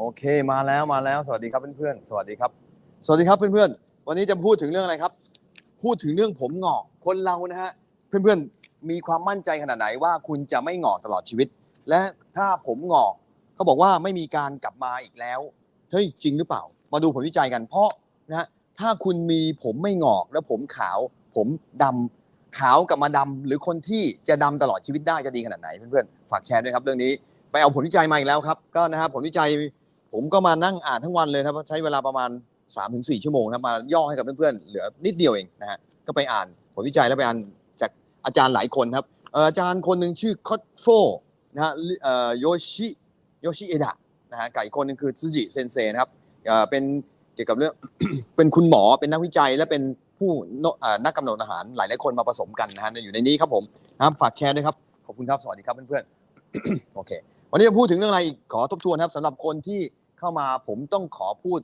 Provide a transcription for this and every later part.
โอเคมาแล้วมาแล้ว สวัสดีครับเพื่อนๆสวัสดีครับ สวัสดีครับเพื่อนๆวันนี้จะพูดถึงเรื่องอะไรครับ พูดถึงเรื่องผมหงอกคนเรานะฮะเพื่อนๆมีความมั่นใจขนาดไหนว่าคุณจะไม่หงอกตลอดชีวิต และถ้าผมหงอกเขาบอกว่าไม่มีการกลับมาอีกแล้วเฮ้ยจริงหรือเปล่า มาดูผลวิจัยกันเพราะนะฮะถ้าคุณมีผมไม่หงอกแล้วผมขาว ผมดำขาวกลับมาดำหรือคนที่จะดำตลอดชีวิตได้จะดีขนาดไหนเพื่อนๆฝากแชร์ด้วยครับเรื่องนี้ไปเอาผลวิจัยมาอีกแล้วครับ ก็นะครับผลวิจัย ผมก็มานั่งอ่านทั้งวันเลยนะครับใช้เวลาประมาณ 3-4 ชั่วโมงนะมาย่อให้กับเพื่อนๆเหลือนิดเดียวเองนะฮะก็ไปอ่านผลวิจัยแล้วไปอ่านจากอาจารย์หลายคนครับอาจารย์คนหนึ่งชื่อคอตโฟนะฮะโยชิโยชิเอดะนะฮะไก่คนหนึ่งคือซูจิเซนเซนะครับเป็นเกี่ยวกับเรื่องเป็นคุณหมอเป็นนักวิจัยและเป็นผู้นักกำหนดอาหารหลายหลายคนมาผสมกันนะฮะอยู่ในนี้ครับผมนะครับฝากแชร์ด้วยครับ ขอบคุณครับ สวัสดีครับเพื่อนๆโอเค วันนี้จะพูดถึงเรื่องอะไรอีกขอทบทวนครับสำหรับคนที่เข้ามาผมต้องขอพูด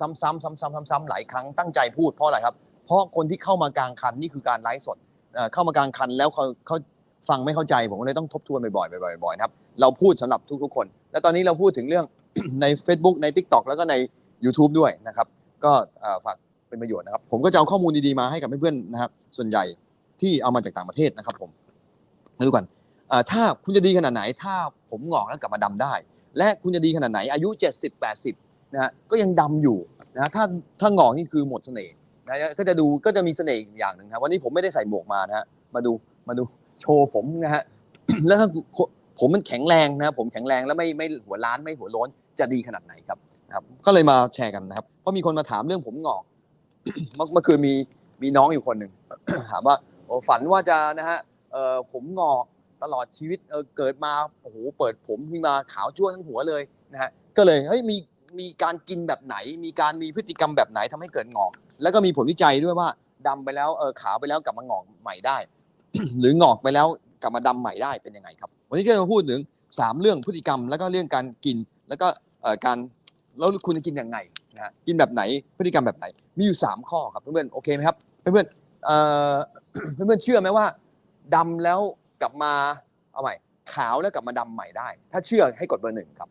ซ้ำๆซ้ำๆซ้ำๆหลายครั้งตั้งใจพูดเพราะอะไรครับ เพราะคนที่เข้ามากลางคันนี่คือการไลฟ์สดเอ่อเข้ามากลางคันแล้วเขาเขาฟังไม่เข้าใจผมก็เลยต้องทบทวนบ่อยๆบ่อยๆบ่อยๆนะครับเราพูดสำหรับทุกๆคน และตอนนี้เราพูดถึงเรื่อง ใน Facebook ใน TikTok แล้วก็ใน YouTube ด้วยนะครับ ก็เอ่อฝากเป็นประโยชน์นะครับ ผมก็จะเอาข้อมูลดีๆมาให้กับเพื่อนๆนะครับ ส่วนใหญ่ที่เอามาจากต่างประเทศนะครับผมมาดูกันเอ่อ ถ้าคุณจะดีขนาดไหน ถ้าผมงอกแล้วกลับมาดำได้ และคุณจะดีขนาดไหนอายุ 70 80นะฮะก็ยังดำอยู่นะฮะถ้าถ้างอกนี่คือหมดเสน่ห์นะฮะก็จะดูก็จะมีเสน่ห์อย่างหนึ่งครับวันนี้ผมไม่ได้ใส่หมวกมานะฮะมาดูมาดูโชว์ผมนะฮะแล้วถ้าผมมันแข็งแรงนะผมแข็งแรงแล้วไม่ไม่หัวล้านไม่หัวล้นจะดีขนาดไหนครับนะครับ ก็เลยมาแชร์กันนะครับ เพราะมีคนมาถามเรื่องผมงอกเมื่อเมื่อคืนมีมีน้องอยู่คนหนึ่งถามว่าฝันว่าจะนะฮะผมงอก ตลอดชีวิตเออเกิดมาโอ้โหเปิดผมขึ้นมาขาวจ้วทั้งหัวเลยนะฮะก็เลยเฮ้ยมีมีการกินแบบไหน มีการมีพฤติกรรมแบบไหนทำให้เกิดงอก แล้วก็มีผลวิจัยด้วยว่าดำไปแล้วเออขาวไปแล้วกลับมางอกใหม่ได้ หรืองอกไปแล้วกลับมาดำใหม่ได้เป็นยังไงครับ วันนี้ก็จะมาพูดถึงสามเรื่องพฤติกรรม แล้วก็เรื่องการกิน แล้วก็เอ่อการแล้วคุณจะกินยังไงนะฮะกินแบบไหนพฤติกรรมแบบไหน มีอยู่สามข้อครับเพื่อนๆโอเคไหมครับเพื่อนๆเอ่อเพื่อนๆเชื่อไหมว่าดำแล้ว กลับมาเอาใหม่ ขาวแล้วกลับมาดำใหม่ได้ ถ้าเชื่อให้กดเบอร์หนึ่งครับ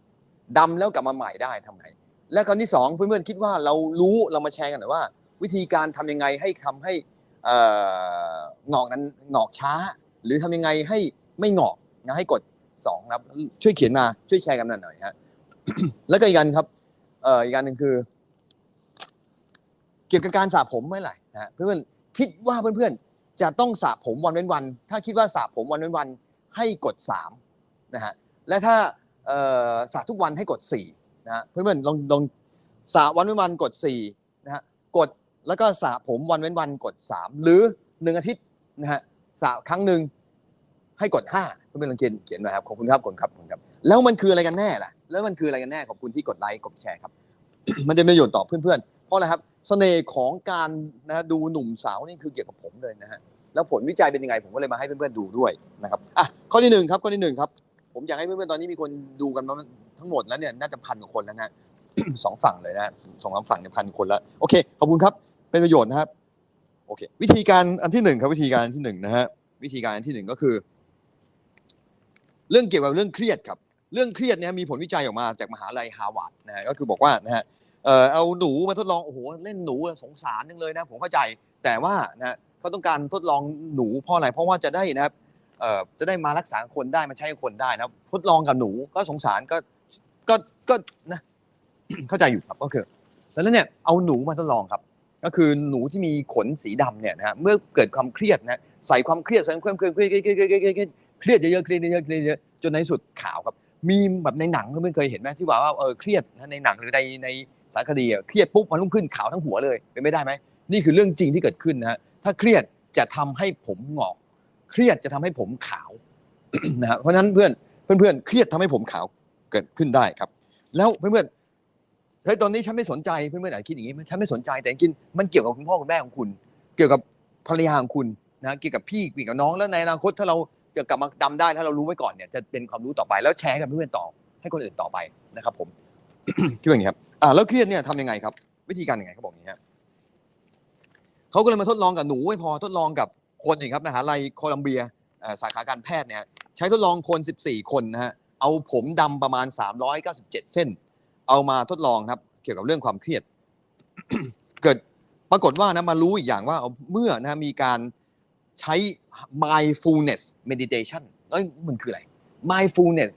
ดำแล้วกลับมาใหม่ได้ทำไงและคำที่สองเพื่อนๆคิดว่าเรารู้เรามาแชร์กันหน่อยว่า วิธีการทำยังไงให้ทำให้เอ่องอกนั้นหงอกช้า หรือทำยังไงให้ไม่หงอกนะให้กดสองครับช่วยเขียนมาช่วยแชร์กันหน่อยฮะแล้วก็อีกอันครับอ่ออีกอันหนึ่งคือ เกี่ยวกับการสระผมเมื่อไหร่นะฮะเพื่อนๆคิดว่าเพื่อนๆ จะต้องสระผมวันเว้นวัน ถ้าคิดว่าสระผมวันเว้นวันให้กดสามนะฮะและถ้าสระทุกวันให้กดสี่นะฮะเพื่อนๆลองลองสระวันเว้นวันกดสี่นะฮะกดแล้วก็สระผมวันเว้นวันกดสามหรือหนึ่งอาทิตย์นะฮะสระครั้งหนึ่งให้กดห้าเพื่อนๆลองเขียนเขียนมาครับขอบคุณครับขอบคุณครับขอบคุณครับ แล้วมันคืออะไรกันแน่ล่ะแล้วมันคืออะไรกันแน่ขอบคุณที่กดไลค์กดแชร์ครับ มันจะมีประโยชน์ต่อเพื่อนๆ เพราะอะไรครับเสน่ห์ของการนะดูหนุ่มสาวนี่คือเกี่ยวกับผมเลยนะฮะแล้วผลวิจัยเป็นยังไงผมก็เลยมาให้เพื่อนๆดูด้วยนะครับอะข้อที่หนึ่งครับข้อที่หนึ่งครับ ผมอยากให้เพื่อนๆตอนนี้มีคนดูกันมาทั้งหมดแล้วเนี่ยน่าจะพันกว่าคนแล้วนะสองฝั่งเลยนะฮะสองสามฝั่งเนี่ยพันคนแล้วโอเคขอบคุณครับเป็นประโยชน์นะครับโอเค วิธีการอันที่หนึ่งครับวิธีการอันที่หนึ่งนะฮะวิธีการอันที่หนึ่งก็คือ เรื่องเกี่ยวกับเรื่องเครียดครับ เรื่องเครียดเนี่ยมีผลวิจัยออกมาจากมหาลัยฮาร์วาร์ดนะฮะก็คือบอกว่านะฮะ เออเอาหนูมาทดลองโอ้โหเล่นหนูสงสารนึงเลยนะผมเข้าใจแต่ว่านะเขาต้องการทดลองหนูเพราะอะไรเพราะว่าจะได้นะครับเอ่อจะได้มารักษาคนได้มาใช้คนได้นะทดลองกับหนูก็สงสารก็ก็ก็นะเข้าใจอยู่ครับก็คือแล้วเนี่ยเอาหนูมาทดลองครับ ก็คือหนูที่มีขนสีดำเนี่ยนะฮะเมื่อเกิดความเครียดนะใส่ความเครียดใส่ความเครียดเครียดเครียดเครียดเครียดเครียดเครียดเยอะๆเครียดเยอะๆเครียดเยอะจนในสุดขาวครับ มีแบบในหนังเพื่อนเคยเห็นไหมที่ว่าว่าเออเครียดนะในหนังหรือในในารคดีอะเครียดปุ๊บมันรุ่งขึ้นขาวทั้งหัวเลยเป็นไม่ได้ไหมนี่คือเรื่องจริงที่เกิดขึ้นนะฮะถ้าเครียดจะทำให้ผมงอก เครียดจะทำให้ผมขาวนะฮะเพราะนั้นเพื่อนเพื่อนๆเครียดทำให้ผมขาวเกิดขึ้นได้ครับ แล้วเพื่อนๆเฮ้ยตอนนี้ฉันไม่สนใจเพื่อนๆอาจจะคิดอย่างนี้ฉันไม่สนใจแต่จริงมันเกี่ยวกับคุณพ่อคุณแม่ของคุณ เกี่ยวกับภรรยาของคุณนะเกี่ยวกับพี่เกี่ยวกับน้องแล้วในอนาคตถ้าเราจะกลับมาดำได้ถ้าเรารู้ไว้ก่อนเนี่ยจะเป็นความรู้ต่อไปแล้วแชร์กับเพื่อนๆต่อให้คนอื่นต่อไปนะครับ ผมคิดว่าอย่างนี้ครับ อ่าแล้วเครียดเนี่ยทำยังไงครับ วิธีการยังไงเขาบอกอย่างนี้ฮะเขาก็เลยมาทดลองกับหนูไม่พอทดลองกับคนอีกครับมหาลัยโคลัมเบียสาขาการแพทย์เนี่ยใช้ทดลองคน 14 คนนะฮะเอาผมดำประมาณ 397 เส้น เอามาทดลองครับ เกี่ยวกับเรื่องความเครียด เกิดปรากฏว่านะมารู้อีกอย่างว่าเมื่อนะมีการใช้ mindfulness meditation แล้วมันคืออะไร mindfulness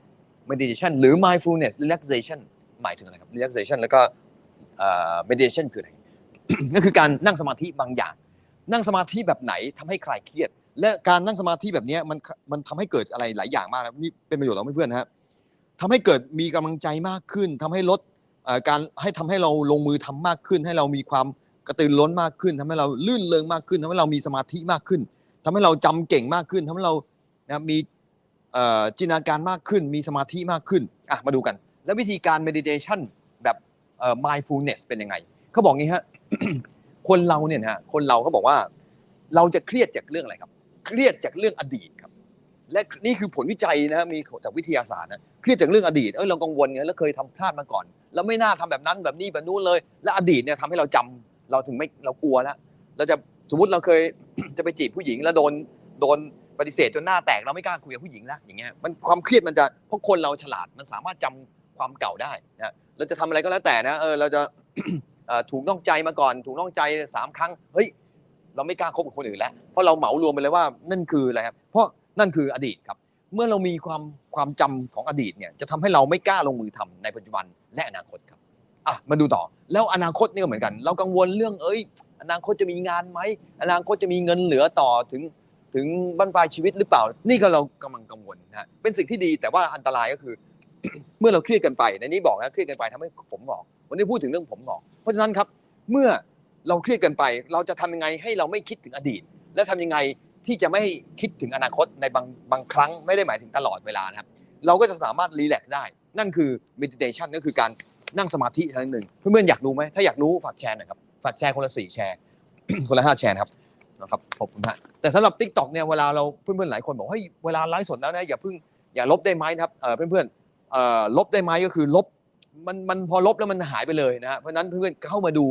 meditation หรือ mindfulness relaxation หมายถึงอะไรครับ relaxation แล้วก็ meditation คืออะไรนั่นคือการนั่งสมาธิบางอย่าง นั่งสมาธิแบบไหนทำให้คลายเครียด และการนั่งสมาธิแบบนี้มันมันทำให้เกิดอะไรหลายอย่างมากนะนี่เป็นประโยชน์ต่อเพื่อนๆนะฮะทำให้เกิดมีกำลังใจมากขึ้นทำให้ลดการให้ทำให้เราลงมือทำมากขึ้น ให้เรามีความกระตือร้นมากขึ้นทำให้เราลื่นเลงมากขึ้นทำให้เรามีสมาธิมากขึ้นทำให้เราจำเก่งมากขึ้นทำให้เรานะมีจินตนาการมากขึ้น มีสมาธิมากขึ้นอะมาดูกัน แล้ววิธีการ meditation แบบ mindfulness เป็นยังไง เขาบอกงี้ฮะ คนเราเนี่ยนะฮะ คนเราเขาบอกว่า เราจะเครียดจากเรื่องอะไรครับ เครียดจากเรื่องอดีตครับ และนี่คือผลวิจัยนะมีจากวิทยาศาสตร์นะ เครียดจากเรื่องอดีต เออเรากังวลไงแล้วเคยทำพลาดมาก่อนเราไม่น่าทำแบบนั้นแบบนี้แบบนู้นเลย และอดีตเนี่ยทำให้เราจำเราถึงไม่ เรากลัวแล้ว เราจะสมมติเราเคยจะไปจีบผู้หญิงแล้วโดน โดนปฏิเสธจนหน้าแตกเราไม่กล้าคุยกับผู้หญิงแล้วอย่างเงี้ย มันความเครียดมันจะ เพราะคนเราฉลาด มันสามารถจำ ความเก่าได้นะเราจะทำอะไรก็แล้วแต่นะเออเราจะถูกนอกใจมาก่อน ถูกนอกใจสามครั้งเฮ้ยเราไม่กล้าคบกับคนอื่นแล้วเพราะเราเหมารวมไปเลยว่านั่นคืออะไรครับเพราะนั่นคืออดีตครับ เมื่อเรามีความความจำของอดีตเนี่ยจะทำให้เราไม่กล้าลงมือทำในปัจจุบันและอนาคตครับอะมาดูต่อแล้วอนาคตนี่ก็เหมือนกัน เรากังวลเรื่องเอ้ย อนาคตจะมีงานไหมอนาคตจะมีเงินเหลือต่อถึงถึงบรรปลายชีวิตหรือเปล่า นี่ก็เรากำลังกังวลนะเป็นสิ่งที่ดีแต่ว่าอันตรายก็คือ เมื่อเราเครียดกันไปในนี้บอกนะเครียดกันไปทำให้ผมหงอกวันนี้พูดถึงเรื่องผมหงอกเพราะฉะนั้นครับ เมื่อเราเครียดกันไป เราจะทำยังไงให้เราไม่คิดถึงอดีต และทำยังไงที่จะไม่คิดถึงอนาคตในบางบางครั้งไม่ได้หมายถึงตลอดเวลานะครับ เราก็จะสามารถรีแลกซ์ได้ นั่นคือ meditation ก็คือการนั่งสมาธิครั้งหนึ่งเพื่อนๆอยากรู้ไหมถ้าอยากรู้ฝากแชร์หน่อยครับฝากแชร์คนละสี่แชร์คนละห้าแชร์นะครับนะครับขอบคุณฮะแต่สำหรับ t ิ k t o k เนี่ยเวลาเราเพื่อนๆหลายคนบอกเฮ้ยเวลาไลฟ์สดแล้วนะอย่าเพิ่งอย่าลบได้ไหมนะครับเออเพื่อนๆ ลบได้ไหมก็คือลบมันมันพอลบแล้วมันหายไปเลยนะฮะเพราะนั้นเพื่อนๆเข้ามาดู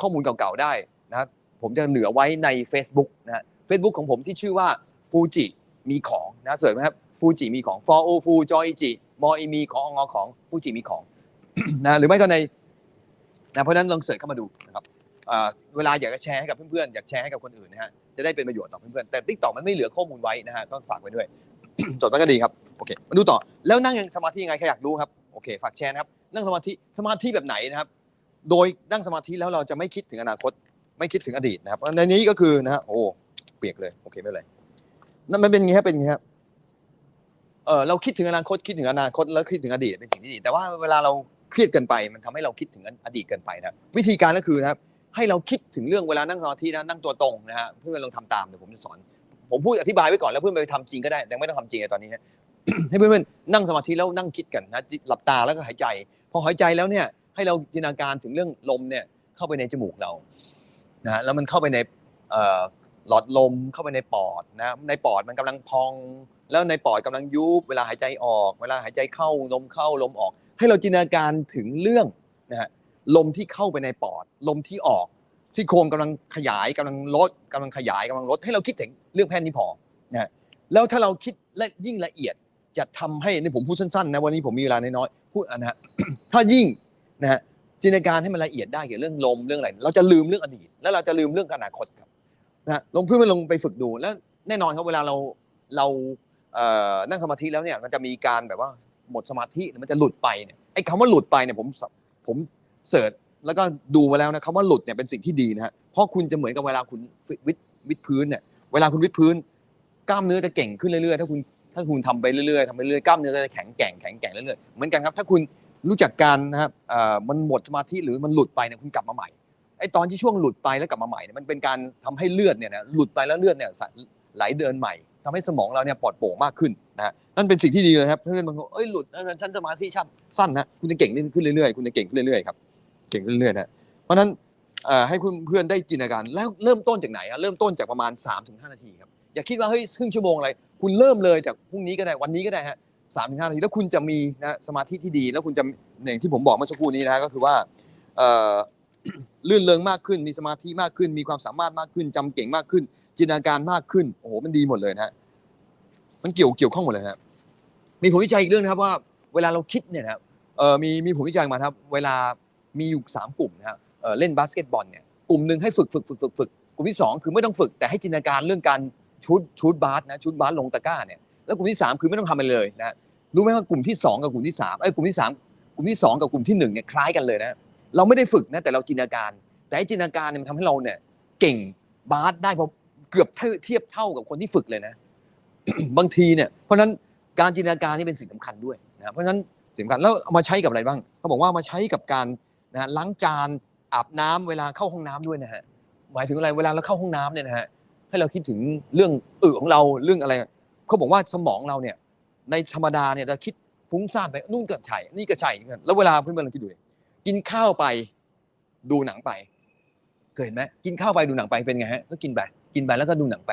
ข้อมูลเก่าๆได้นะผมจะเหลือไว้ใน Facebook นะฮะ Facebook ของผมที่ชื่อว่าฟูจิมีของนะเสิร์ชไหมครับฟูจิมีของ for o ฟูจอยจิมออีมีขององอของฟูจิมีของนะหรือไม่ก็ในนะเพราะนั้นลองเสิร์ชเข้ามาดูนะครับเวลาอยากจะแชร์ให้กับเพื่อนๆอยากแชร์ให้กับคนอื่นนะฮะจะได้เป็นประโยชน์ต่อเพื่อนๆแต่ t ิ k t o k มันไม่เหลือข้อมูลไว้นะฮะก็ฝากไว้ด้วย จดไว้ก็ดีครับโอเคมาดูต่อแล้วนั่งยังสมาธิยังไงใครอยากรู้ครับโอเคฝากแชร์นะครับนั่งสมาธิสมาธิแบบไหนนะครับ โดยนั่งสมาธิแล้วเราจะไม่คิดถึงอนาคต ไม่คิดถึงอดีตนะครับในนี้ก็คือนะฮะโอ้เปียกเลยโอเคไม่เป็นไรนั่นมันเป็นอย่างงี้ครับเป็นอย่างงี้ครับเออเราคิดถึงอนาคตคิดถึงอนาคตแล้วคิดถึงอดีตเป็นสิ่งที่ดี แต่ว่าเวลาเราเครียดเกินไป มันทำให้เราคิดถึงอดีตเกินไปนะครับวิธีการก็คือนะครับให้เราคิดถึงเรื่องเวลานั่งสมาธินะนั่งตัวตรงนะฮะเพื่อนลองทำตามเดี๋ยวผมจะสอน ผมพูดอธิบายไว้ก่อนแล้วเพื่อนไปทำจริงก็ได้ แต่ไม่ต้องทำจริงในตอนนี้นะให้เพื่อนๆนั่งสมาธิแล้วนั่งคิดกันนะหลับตาแล้วก็หายใจ พอหายใจแล้วเนี่ยให้เราจินตนาการถึงเรื่องลมเนี่ยเข้าไปในจมูกเรานะแล้วมันเข้าไปในหลอดลมเข้าไปในปอดนะในปอดมันกำลังพอง แล้วในปอดกำลังยุบเวลาหายใจออก เวลาหายใจเข้าลมเข้าลมออก ให้เราจินตนาการถึงเรื่องนะฮะลมที่เข้าไปในปอด ลมที่ออก ที่โครงกำลังขยายกำลังลดกำลังขยายกำลังลดให้เราคิดถึงเรื่องแค่นี้พอนะฮะแล้วถ้าเราคิดและยิ่งละเอียดจะทำให้นี่ผมพูดสั้นๆนะวันนี้ผมมีเวลาน้อยๆพูดนะฮะถ้ายิ่งนะฮะจินตนาการให้มันละเอียดได้เกี่ยวกับเรื่องลมเรื่องอะไรเราจะลืมเรื่องอดีตแล้วเราจะลืมเรื่องอนาคตครับนะฮะลงเพื่อนๆลงไปฝึกดูแล้วแน่นอนครับเวลาเราเรานั่งสมาธิแล้วเนี่ยมันจะมีการแบบว่าหมดสมาธิมันจะหลุดไปเนี่ยไอ้คำว่าหลุดไปเนี่ยผมผมเสิร์ช แล้วก็ดูมาแล้วนะคำว่าหลุดเนี่ยเป็นสิ่งที่ดีนะฮะเพราะคุณจะเหมือนกับเวลาคุณวิดวิดพื้นเนี่ยเวลาคุณวิดพื้น กล้ามเนื้อจะเก่งขึ้นเรื่อยๆถ้าคุณถ้าคุณทำไปเรื่อยๆทำไปเรื่อยๆกล้ามเนื้อก็จะแข็งแกร่งแข็งแกร่งเรื่อยๆเหมือนกันครับ ถ้าคุณรู้จักการนะครับเอ่อมันหมดสมาธิหรือมันหลุดไปเนี่ยคุณกลับมาใหม่ไอ้ตอนที่ช่วงหลุดไปแล้วกลับมาใหม่เนี่ยมันเป็นการทำให้เลือดเนี่ยนะหลุดไปแล้วเลือดเนี่ยไหลเดินใหม่ทำให้สมองเราเนี่ยปลอดโปร่งมากขึ้นนะฮะนั่นเป็นสิ่งที่ดีเลยครับเพื่อนบางคนเอ้ยหลุดฉันสมาธิสั้นสั้นนะคุณจะเก่งขึ้นเรื่อยๆคุณจะเก่งขึ้นเรื่อยๆครับ เก่งขึ้นเรื่อยๆนะเพราะฉะนั้นให้คุณเพื่อนได้จินตนาการแล้วเริ่มต้นจากไหนอะเริ่มต้นจากประมาณ 3-5 นาทีครับอย่าคิดว่าเฮ้ยครึ่งชั่วโมงอะไร คุณเริ่มเลยจากพรุ่งนี้ก็ได้วันนี้ก็ได้ฮะสามถึงห้านาทีแล้วคุณจะมีนะสมาธิที่ดี แล้วคุณจะอย่างที่ผมบอกเมื่อสักครู่นี้นะก็คือว่าเอ่อลื่นเริงมากขึ้นมีสมาธิมากขึ้น มีความสามารถมากขึ้นจำเก่งมากขึ้น จินตนาการมากขึ้นโอ้โหมันดีหมดเลยนะมันเกี่ยวเกี่ยวข้องหมดเลยนะมีผลวิจัยอีกเรื่องนะครับว่า เวลาเราคิดเนี่ยนะครับมีมีผลวิจัยมาครับ เวลา มีอยู่สามกลุ่มนะครับเเล่นบาสเกตบอลเนี่ยกลุ่มหนึ่งให้ฝึกฝึกฝึกฝึกฝึกกลุ่มที่สองคือไม่ต้องฝึกแต่ให้จินตนาการเรื่องการชูดชูดบาสนะชูดบาสลงตะกร้าเนี่ยแล้วกลุ่มที่สามคือไม่ต้องทำอะไรเลยนะรู้ไหมว่ากลุ่มที่สองกับกลุ่มที่สามเอ้กลุ่มที่สามกลุ่มที่สองกับกลุ่มที่หนึ่งเนี่ยคล้ายกันเลยนะเราไม่ได้ฝึกนะแต่เราจินตนาการ แต่ไอ้จินตนาการเนี่ยมันทำให้เราเนี่ยเก่งบาสได้พราะเกือบเทียบเท่ากับคนที่ฝึกเลยนะบางทีเนี่ยเพราะฉะนั้นการจินตนาการนี่เป็นสิ่งสำคัญด้วยนะเพราะฉะนั้นสิ่งสำคัญแล้วเอามาใช้กับอะไรบ้างเขาบอกว่าเอามาใช้กับการ นะฮะล้างจานอาบน้ำเวลาเข้าห้องน้ำด้วยนะฮะหมายถึงอะไรเวลาเราเข้าห้องน้ำเนี่ยนะฮะให้เราคิดถึงเรื่องอึของเราเรื่องอะไรเขาบอกว่าสมองเราเนี่ยในธรรมดาเนี่ยจะคิดฟุ้งซ่านไปนู่นก็ใช่นี่ก็ใช่แล้วเวลาเพื่อนๆลองคิดดูกินข้าวไปดูหนังไปเคยเห็นไหมกินข้าวไปดูหนังไปเป็นไงฮะก็กินไปกินไปแล้วก็ดูหนังไป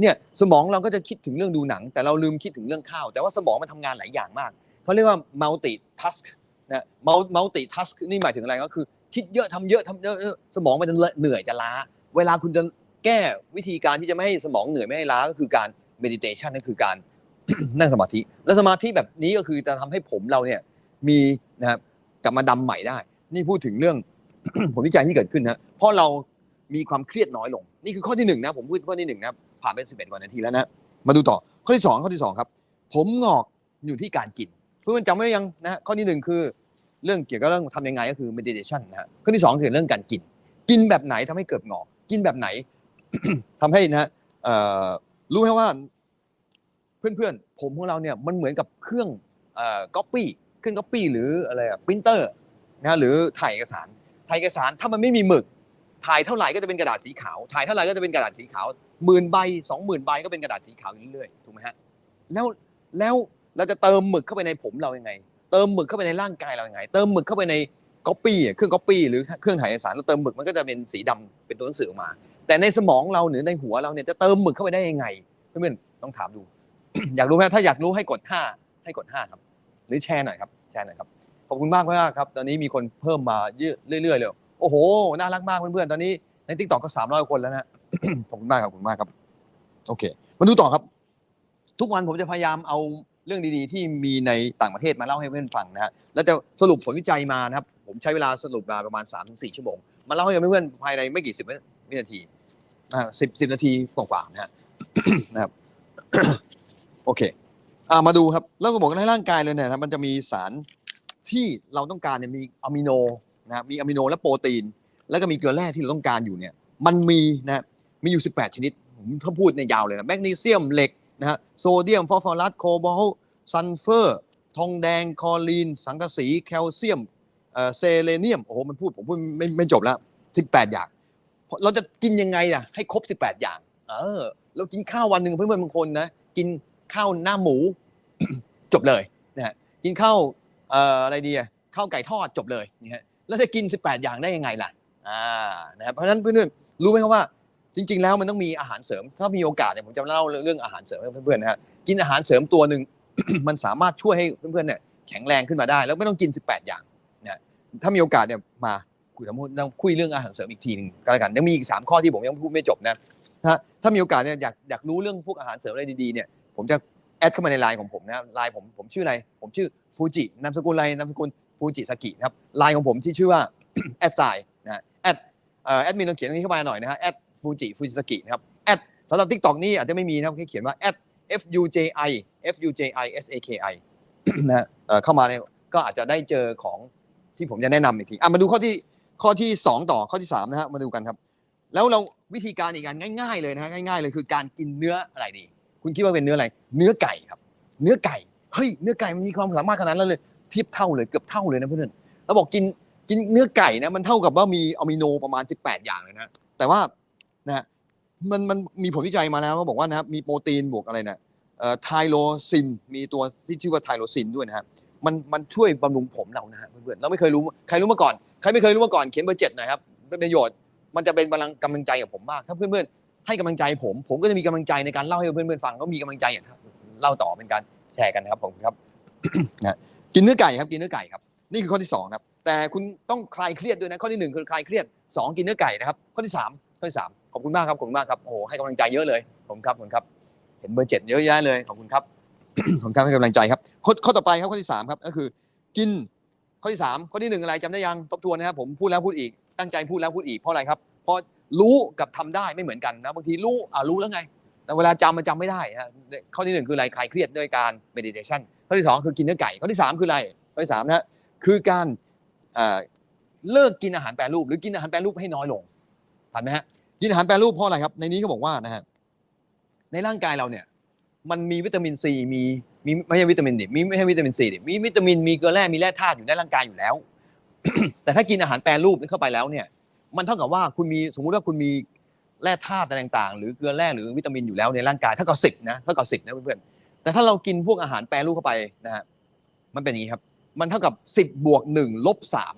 เนี่ยสมองเราก็จะคิดถึงเรื่องดูหนัง แต่เราลืมคิดถึงเรื่องข้าว แต่ว่าสมองมันทำงานหลายอย่างมากเขาเรียกว่า multi task นะ multi task นี่หมายถึงอะไรก็คือ คิดเยอะทำเยอะทำเยอะเยอะสมองมันจะเหนื่อยจะล้า เวลาคุณจะแก้วิธีการที่จะไม่ให้สมองเหนื่อยไม่ให้ล้าก็คือการ meditation นั่นคือการนั่งสมาธิ และสมาธิแบบนี้ก็คือจะทำให้ผมเราเนี่ยมีนะครับกลับมาดำใหม่ได้ นี่พูดถึงเรื่องผลวิจัยที่เกิดขึ้นนะเพราะเรามีความเครียดน้อยลง นี่คือข้อที่หนึ่งนะผมพูดข้อที่หนึ่งนะผ่านไป11กว่านาทีแล้วนะมาดูต่อข้อที่2ข้อที่2ครับ ผมงอกอยู่ที่การกิน เพื่อนๆจำไว้หรือยังนะฮะข้อที่หนึ่งคือเรื่องเกี่ยวกับเรื่องทำยังไงก็คือ meditation นะฮะข้อที่2คือเรื่องการกิน กินแบบไหนทำให้เกิดงอกกินแบบไหนทำให้นะฮะรู้ไหมว่าเพื่อนๆ ผมของเราเนี่ยมันเหมือนกับเครื่องเอ่อ copy เครื่อง copy หรืออะไรอะ printer นะฮะหรือถ่ายเอกสารถ่ายเอกสารถ้ามันไม่มีหมึก ถ่ายเท่าไหร่ก็จะเป็นกระดาษสีขาว ถ่ายเท่าไหร่ก็จะเป็นกระดาษสีขาวหมื่นใบสองหมื่นใบก็เป็นกระดาษสีขาวอยู่เรื่อยๆถูกไหมฮะแล้วแล้ว เราจะเติมหมึกเข้าไปในผมเรายังไง เติมหมึกเข้าไปในร่างกายเรายังไง เติมหมึกเข้าไปในก๊อปปี้เครื่องก๊อปปี้หรือเครื่องถ่ายเอกสารเราเติมหมึกมันก็จะเป็นสีดำเป็นตัวหนังสือออกมา แต่ในสมองเราหรือในหัวเราเนี่ยจะเติมหมึกเข้าไปได้ยังไงเพื่อนๆต้องถามดู อยากรู้ไหมถ้าอยากรู้ให้กดห้าให้กดห้าครับ หรือแชร์หน่อยครับแชร์หน่อยครับขอบคุณมากมากครับ ตอนนี้มีคนเพิ่มมาเยอะเรื่อยๆเลยโอ้โหน่ารักมากเพื่อนๆตอนนี้ในทิกตอกก็สามร้อยคนแล้วนะขอบคุณมากครับขอบคุณมากครับ โอเค มาดูต่อครับ ทุกวันผมจะพยายามเอา เรื่องดีๆ ที่มีในต่างประเทศมาเล่าให้เพื่อนฟังนะฮะแล้วจะสรุปผลวิจัยมานะครับ ผมใช้เวลาสรุปมาประมาณ 3-4 ชั่วโมง มาเล่าให้เพื่อนๆภายในไม่กี่สิบวินาทีอ่าสิบสิบนาทีกว่าๆนะฮะนะครับโอเคอ่ามาดูครับแล้วก็บอกในร่างกายเลยเนี่ยนะมันจะมีสารที่เราต้องการเนี่ยมีอะมิโนนะครับมีอะมิโนและโปรตีน แล้วก็มีเกลือแร่ที่เราต้องการอยู่เนี่ย มันมีนะมีอยู่ 18 ชนิดผมถ้าพูดในยาวเลยนะแมกนีเซียมเหล็ก นะฮะโซเดียมฟอสฟอรัสโคบอลต์ซัลเฟอร์ ทองแดง คอรีน สังกะสี แคลเซียมเซเลเนียม โอ้โห มันพูด ผมพูดไม่ไม่จบแล้ว 18 อย่าง เราจะกินยังไงล่ะ ให้ครบ 18 อย่าง เออเรากินข้าววันหนึ่งเพื่อนๆบางคนนะ กินข้าวหน้าหมู จบเลยนะฮะกินข้าวเอ่ออะไรดีอะข้าวไก่ทอดจบเลยนะฮะแล้วจะกิน 18 อย่างได้ยังไงล่ะอ่านะครับเพราะฉะนั้นเพื่อนๆรู้ไหมครับว่า จริง ๆ แล้วมันต้องมีอาหารเสริม ถ้ามีโอกาสเนี่ยผมจะเล่าเรื่องอาหารเสริมให้เพื่อนๆนะฮะกินอาหารเสริมตัวหนึ่ง มันสามารถช่วยให้เพื่อนๆเนี่ยแข็งแรงขึ้นมาได้ แล้วไม่ต้องกิน 18 อย่างนะถ้ามีโอกาสเนี่ยมาคุยสมมติเราคุยเรื่องอาหารเสริมอีกทีหนึงก็แล้วกันยังมีอีก 3 ข้อที่ผมยังพูดไม่จบนะถ้าถ้ามีโอกาสเนี่ยอยากอยากรู้เรื่องพวกอาหารเสริมอะไรดีๆเนี่ยผมจะแอดเข้ามาในไลน์ของผมนะไลน์ผมผมชื่ออะไรผมชื่อฟูจินามสกุลอะไรนามสกุลฟูจิสกินะครับไลน์ของผมที่ชื่อว่าแอดไซนะแอดเอ่อแอดมินลองเขียนตรงนี้เข้ามาหน่อยนะฮะแอด ฟูจิฟูจิสกินะครับแอดสำหรับ TikTok นี่อาจจะไม่มีนะครับแค่เขียนว่า at f u j i f u j i s a k i นะฮะเข้ามาเนี่ยก็อาจจะได้เจอของที่ผมจะแนะนำอีกทีอะมาดูข้อที่ข้อที่ 2 ต่อข้อที่3นะฮะมาดูกันครับ แล้วเราวิธีการอีกการง่าย ๆเลยนะฮะง่ายๆเลยคือการกินเนื้ออะไรดี คุณคิดว่าเป็นเนื้ออะไร เนื้อไก่ครับ เนื้อไก่เฮ้ยเนื้อไก่มันมีความสามารถขนาดนั้นเลยเทียบเท่าเลยเกือบเท่าเลยนะเพื่อนๆเราบอกกินกินเนื้อไก่นะมันเท่ากับว่ามีอะมิโนประมาณ 18 อย่างเลยนะแต่ว่า นะฮะมันมันมีผลวิจัยมาแล้วเขาบอกว่านะครับมีโปรตีนบวกอะไรนะเอ่อไทโรซินมีตัวที่ชื่อว่าไทโรซินด้วยนะฮะมันมันช่วยบำรุงผมเรานะฮะเพื่อนๆเราไม่เคยรู้ใครรู้มาก่อนใครไม่เคยรู้มาก่อนเขียนเบอร์เจ็ดหน่อยครับเป็นประโยชน์มันจะเป็นกำลังกำลังใจกับผมมากถ้าเพื่อนๆให้กำลังใจผม ผมก็จะมีกำลังใจในการเล่าให้เพื่อนๆฟังก็มีกำลังใจอย่างเล่าต่อเป็นการแชร์กันนะครับผมครับนะกินเนื้อไก่ครับกินเนื้อไก่ครับ นี่คือข้อที่สองนะครับแต่คุณต้องคลายเครียดด้วยนะข้อที่หนึ่งคือคลายเครียดสองกินเนื้อไก่นะครับข้อที่สามข้อที่สาม ขอบคุณมากครับขอบคุณมากครับโอ้โหให้กำลังใจเยอะเลยผมครับผมครับ เห็นเบอร์เจ็ดเยอะแยะเลยขอบคุณครับขอบคุณครับให้กำลังใจครับข้อข้อต่อไปครับข้อที่สามครับก็คือ กินข้อที่สามข้อที่หนึ่งอะไรจำได้ยังทบทวนนะครับผมพูดแล้วพูดอีกตั้งใจพูดแล้วพูดอีกเพราะอะไรครับเพราะรู้กับทำได้ไม่เหมือนกันนะบางทีรู้อ่ารู้แล้วไง แต่เวลาจำมันจำไม่ได้นะข้อที่หนึ่งคืออะไรคลายเครียดด้วยการ meditation ข้อที่สองคือกินเนื้อไก่ข้อที่สามคืออะไรข้อที่สามนะคือการเลิกกินอาหารแปรรูป หรือกินอาหารแปรรูปให้น้อยลงทันไหมฮะ กินอาหารแปรรูปเพราะอะไรครับ ในนี้เขาบอกว่านะฮะในร่างกายเราเนี่ย มันมีวิตามินซีมีมีไม่ใช่วิตามินดิมีไม่ใช่วิตามินซีดิมีวิตามินมีเกลือแร่มีแร่ธาตุอยู่ในร่างกายอยู่แล้ว แต่ถ้ากินอาหารแปรรูปเข้าไปแล้วเนี่ย มันเท่ากับว่าคุณมีสมมุติว่าคุณมีแร่ธาตุอะไรต่างๆ หรือเกลือแร่หรือวิตามินอยู่แล้วในร่างกายเท่ากับสิบนะเท่ากับสิบนะเพื่อนๆแต่ถ้าเรากินพวกอาหารแปรรูปเข้าไปนะฮะมันเป็นอย่างนี้ครับ มันเท่ากับสิบบวกหนึ่งลบสาม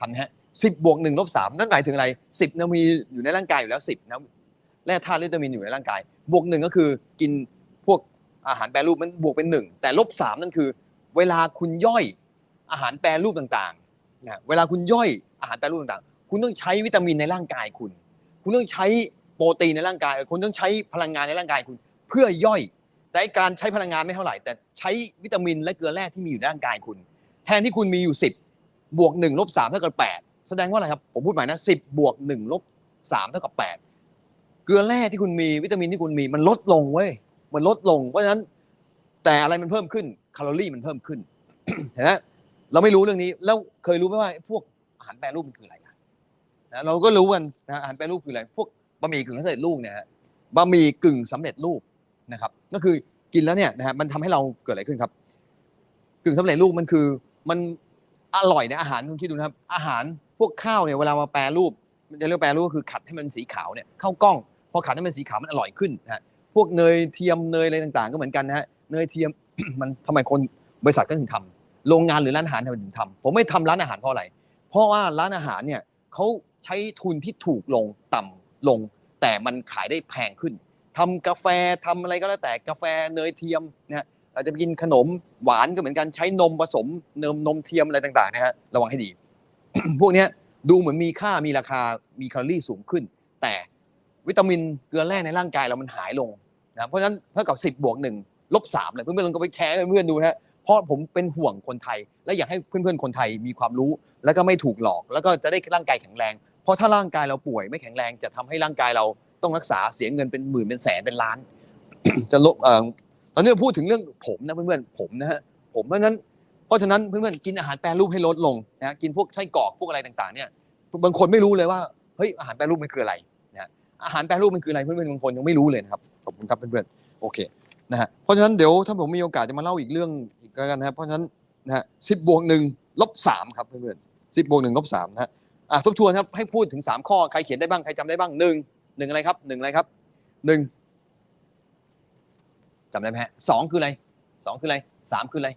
พันฮะ สิบบวกหนึ่งลบสามนั่นหมายถึงอะไรสิบนะมีอยู่ในร่างกายอยู่แล้วสิบนะแร่ธาตุวิตามินอยู่ในร่างกาย บวกหนึ่งก็คือกินพวกอาหารแปรรูปมันบวกเป็นหนึ่งแต่ลบสามนั่นคือ เวลาคุณย่อยอาหารแปรรูปต่างๆนะเวลาคุณย่อยอาหารแปรรูปต่างๆ คุณต้องใช้วิตามินในร่างกายคุณ คุณต้องใช้โปรตีนในร่างกาย คุณต้องใช้พลังงานในร่างกายคุณ เพื่อย่อย แต่การใช้พลังงานไม่เท่าไหร่ แต่ใช้วิตามินและเกลือแร่ที่มีอยู่ในร่างกายคุณ แทนที่คุณมีอยู่ 10บวก1ลบ3เท่ากับ8 แสดงว่าอะไรครับ ผมพูดใหม่นะ10บบวก1ลบ3เท่ากับ8เกลือแร่ที่คุณมีวิตามินที่คุณมีมันลดลงเว้ยมันลดลง เพราะฉะนั้น แต่อะไรมันเพิ่มขึ้นแคลอรี่มันเพิ่มขึ้นเห็นไหมเราไม่รู้เรื่องนี้ แล้วเคยรู้ไหมว่าพวกอาหารแปรรูปมันคืออะไรนะเราก็รู้กันนะอาหารแปรรูปคืออะไรพวกบะหมี่กึ่งสำเร็จรูปเนี่ยฮะบะหมี่กึ่งสำเร็จรูปนะครับ ก็คือกินแล้วเนี่ยนะฮะมันทำให้เราเกิดอะไรขึ้นครับ กึ่งสำเร็จรูปมันคือมันอร่อยในอาหารคุณคิดดูนะครับ อาหาร พวกข้าวเนี่ยเวลามาแปรรูปจะเรียกแปรรูปก็คือขัดให้มันสีขาวเนี่ยเข้ากล้อง พอขัดให้มันสีขาวมันอร่อยขึ้นนะฮะพวกเนยเทียมเนยอะไรต่างๆ ก็เหมือนกันนะฮะเนยเทียมมันทำไมคนบริษัทก็ถึงทำโรงงานหรือร้านอาหารทำไมถึงทำผมไม่ทำร้านอาหารเพราะอะไร เพราะว่าร้านอาหารเนี่ยเขาใช้ทุนที่ถูกลงต่ำลง แต่มันขายได้แพงขึ้นทำกาแฟทำอะไรก็แล้วแต่กาแฟเนยเทียมนะฮะอาจจะกินขนมหวานก็เหมือนกันใช้นมผสมเนมนมเทียมอะไรต่างๆนะฮะระวังให้ดี พวกนี้ดูเหมือนมีค่ามีราคามีแคลอรี่สูงขึ้น แต่วิตามินเกลือแร่ในร่างกายเรามันหายลงนะเพราะฉะนั้นเท่ากับ 10 บวกหนึ่งลบสามเลยเพื่อนๆลองก็ไปแชร์เพื่อนๆดูนะเพราะผมเป็นห่วงคนไทย และอยากให้เพื่อนๆคนไทยมีความรู้ แล้วก็ไม่ถูกหลอก แล้วก็จะได้ร่างกายแข็งแรง เพราะถ้าร่างกายเราป่วยไม่แข็งแรงจะทำให้ร่างกายเราต้องรักษาเสียเงินเป็นหมื่นเป็นแสนเป็นล้าน จะลบเอ่อตอนนี้พูดถึงเรื่องผมนะเพื่อนๆผมนะฮะผมเพราะฉะนั้น เพราะฉะนั้นเพื่อนๆกินอาหารแปรรูปให้ลดลงนะกินพวกไส้กรอกพวกอะไรต่างๆเนี่ยบางคนไม่รู้เลยว่าเฮ้ยอาหารแปรรูปมันคืออะไรนะอาหารแปรรูปมันคืออะไรเพื่อนๆบางคนยังไม่รู้เลยนะครับขอบคุณครับเพื่อนๆโอเคนะฮะเพราะฉะนั้นเดี๋ยวถ้าผมมีโอกาสจะมาเล่าอีกเรื่องอีกแล้วกันนะครับเพราะฉะนั้นนะฮะสิบบวกหนึ่งลบสามครับเพื่อนๆสิบบวกหนึ่งลบสามนะฮะอะทบทวนครับให้พูดถึงสามข้อใครเขียนได้บ้างใครจำได้บ้างหนึ่งหนึ่งอะไรครับหนึ่งอะไรครับหนึ่งจำได้ไหมฮะสองคืออะไรสองคืออะไรสามคืออะไร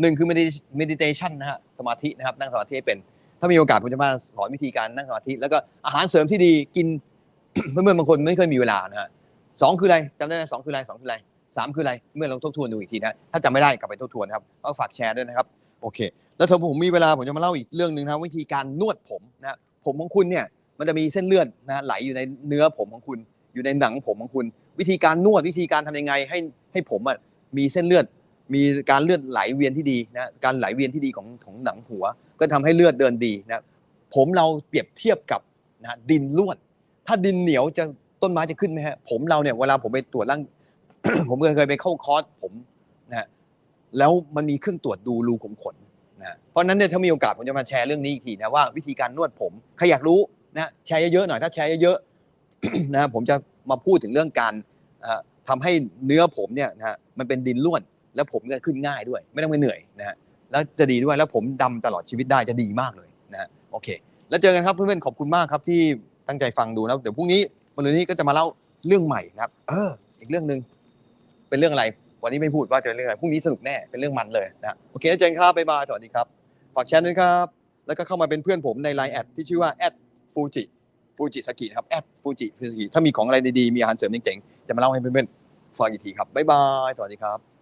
หนึ่งคือ medita- meditation นะฮะสมาธินะครับนั่งสมาธิให้เป็น ถ้ามีโอกาสผมจะมาสอนวิธีการนั่งสมาธิ แล้วก็อาหารเสริมที่ดีกินเพื่อนๆบางคนไม่เคยมีเวลานะฮะสองคืออะไรจำได้ไหมสองคืออะไรสองคืออะไรสามคืออะไรเมื่อลองทบทวนดูอีกทีนะถ้าจำไม่ได้กลับไปทบทวนนะครับก็ฝากแชร์ด้วยนะครับโอเค แล้วถ้าผมมีเวลาผมจะมาเล่าอีกเรื่องหนึ่งนะวิธีการนวดผมนะผมของคุณเนี่ยมันจะมีเส้นเลือดนะไหลอยู่ในเนื้อผมของคุณ อยู่ในหนังผมของคุณ วิธีการนวดวิธีการทำยังไงให้ให้ผมอะมีเส้นเลือด มีการเลือดไหลเวียนที่ดีนะการไหลเวียนที่ดีของของหนังหัว ก็ทำให้เลือดเดินดีนะผมเราเปรียบเทียบกับนะดินร่วน ถ้าดินเหนียวจะต้นไม้จะขึ้นไหมฮะผมเราเนี่ยเวลาผมไปตรวจร่าง ผมเคยไปเข้าคอร์สผมนะฮะแล้วมันมีเครื่องตรวจดูรูขุมขนนะเพราะนั้นเนี่ยถ้ามีโอกาสผมจะมาแชร์เรื่องนี้อีกทีนะว่าวิธีการนวดผมใครอยากรู้นะแชร์เยอะๆหน่อยถ้าแชร์เยอะๆนะฮะผมจะมาพูดถึงเรื่องการเอ่อทำให้เนื้อผมเนี่ยนะฮะมันเป็นดินร่วน แล้วผมก็ขึ้นง่ายด้วย ไม่ต้องไปเหนื่อยนะฮะแล้วจะดีด้วยแล้วผมดำตลอดชีวิตได้จะดีมากเลยนะฮะโอเค แล้วเจอกันครับเพื่อนๆขอบคุณมากครับที่ตั้งใจฟังดูนะเดี๋ยวพรุ่งนี้วันนี้ก็จะมาเล่าเรื่องใหม่นะครับ เออ อีกเรื่องหนึ่งเป็นเรื่องอะไร วันนี้ไม่พูดว่าจะเป็นเรื่องอะไรพรุ่งนี้สนุกแน่เป็นเรื่องมันเลยนะโอเคแล้วเจนครับบ๊ายบายสวัสดีครับฝากแชร์ด้วยครับแล้วก็เข้ามาเป็นเพื่อนผมในไลน์แอดที่ชื่อว่าแอดฟูจิฟูจิสกิครับแอดฟูจิฟูจิถ้ามีของอะไรดีๆมีอาหารเสริมเจ๋งๆจะมาเล่าให้เพื่อนๆฟังอีกทีครับบ๊ายบายสวัสดีครับ